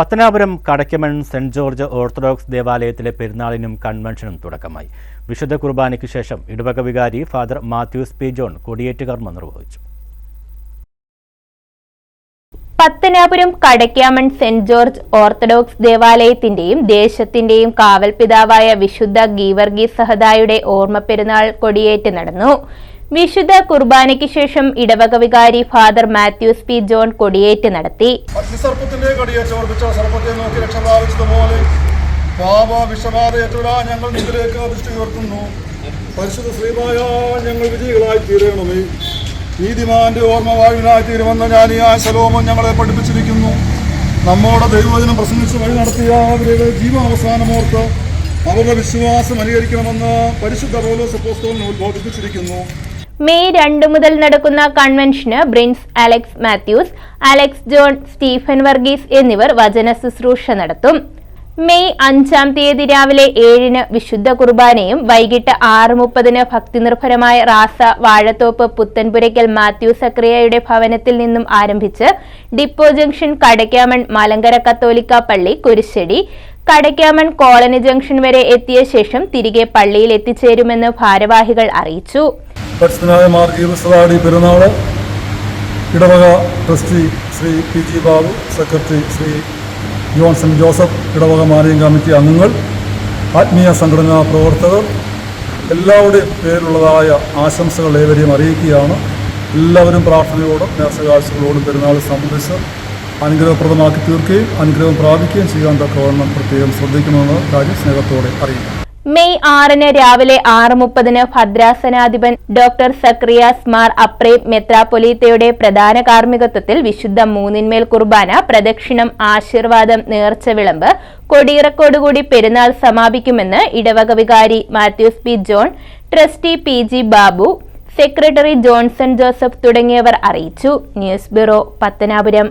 Pathanapuram Kadakkamon saint George orthodox ദേവാലയത്തിലെ പെരുന്നാളിനും കൺവെൻഷനും തുടക്കമായി. വിശുദ്ധ കുർബാനയ്ക്ക് ശേഷം ഇടവക വികാരി ഫാദർ മാത്യൂസ് പി. ജോൺ കൊടിയേറ്റ് നിർവഹിച്ചു. Pathanapuram Kadakkamon saint George orthodox ദേവാലയത്തിന്റെയും ദേശത്തിന്റെയും കാവൽപിതാവായ വിശുദ്ധ ഗീവർഗീസ് സഹദായുടെ ഓർമ്മ പെരുന്നാൾ കൊടിയേറ്റ് നടന്നു. വിശുദ്ധ കുർബാനയ്ക്ക് ശേഷം ഇടവക വികാരി ഫാദർ മാത്യൂസ് പി ജോൺ കൊടിയേറ്റ് നടത്തി. അഗ്നിസർപ്പത്തിന്റെ നോക്കി ഞങ്ങൾ ദൃഷ്ടി പരിശുദ്ധ ഞങ്ങൾ നീതിമാന്റെ ഓർമ്മ ഞാൻ ഞങ്ങളെ പഠിപ്പിച്ചിരിക്കുന്നു. നമ്മുടെ ദൈവവചനം പ്രസംഗിച്ച് വഴി നടത്തിയ അവരുടെ ജീവാവസാനമോർത്ത് അവരുടെ വിശ്വാസം അനുകരിക്കണമെന്ന് പരിശുദ്ധ പൗലോസ് അപ്പോസ്തലൻ ഉദ്ബോധിപ്പിച്ചിരിക്കുന്നു. മെയ് രണ്ട് മുതൽ നടക്കുന്ന കൺവെൻഷന് Brins Alex Mathews Alex John Stephen Varghese എന്നിവർ വചന ശുശ്രൂഷ നടത്തും. മെയ് അഞ്ചാം തീയതി രാവിലെ ഏഴിന് വിശുദ്ധ കുർബാനയും വൈകിട്ട് ആറ് മുപ്പതിന് ഭക്തിനിർഭരമായ റാസ വാഴത്തോപ്പ് പുത്തൻപുരയ്ക്കൽ മാത്യു സക്രിയയുടെ ഭവനത്തിൽ നിന്നും ആരംഭിച്ച് ഡിപ്പോ ജംഗ്ഷൻ കടയ്ക്കാമൺ മലങ്കര കത്തോലിക്ക പള്ളി കുരിശ്ശടി കടയ്ക്കാമൺ കോളനി ജംഗ്ഷൻ വരെ എത്തിയ ശേഷം തിരികെ പള്ളിയിൽ എത്തിച്ചേരുമെന്ന് ഭാരവാഹികൾ അറിയിച്ചു. പരിശുദ്ധനായ മാർ ഗീവസ്വാടി പെരുന്നാൾ ഇടവക trustee Shri P G Babu secretary Shri Johnson Joseph ഇടവക മാനേജിംഗ് കമ്മിറ്റി അംഗങ്ങൾ ആത്മീയ സംഘടനാ പ്രവർത്തകർ എല്ലാവരുടെയും പേരിലുള്ളതായ ആശംസകൾ ഏവരെയും അറിയിക്കുകയാണ്. എല്ലാവരും പ്രാർത്ഥനയോടും നേർച്ചകാഴ്ചകളോടും പെരുന്നാൾ സംബന്ധിച്ച് അനുഗ്രഹപ്രദമാക്കി തീർക്കുകയും അനുഗ്രഹം പ്രാപിക്കുകയും ചെയ്യാൻ തക്കവണ്ണം പ്രത്യേകം ശ്രദ്ധിക്കുമെന്ന് കാര്യം സ്നേഹത്തോടെ അറിയിക്കുന്നു. മെയ് ആറിന് രാവിലെ ആറ് മുപ്പതിന് ഭദ്രാസനാധിപൻ ഡോക്ടർ സക്രിയാസ് മാർ അപ്രേം മെത്രാപൊലീത്തയുടെ പ്രധാന കാർമ്മികത്വത്തിൽ വിശുദ്ധ മൂന്നിന്മേൽ കുർബാന പ്രദക്ഷിണം ആശീർവാദം നേർച്ച വിളമ്പ് കൊടിയിറക്കോടുകൂടി പെരുന്നാൾ സമാപിക്കുമെന്ന് ഇടവക വികാരി Mathews P. John trustee P. G. Babu secretary Johnson Joseph തുടങ്ങിയവർ അറിയിച്ചു. News bureau Pathanapuram.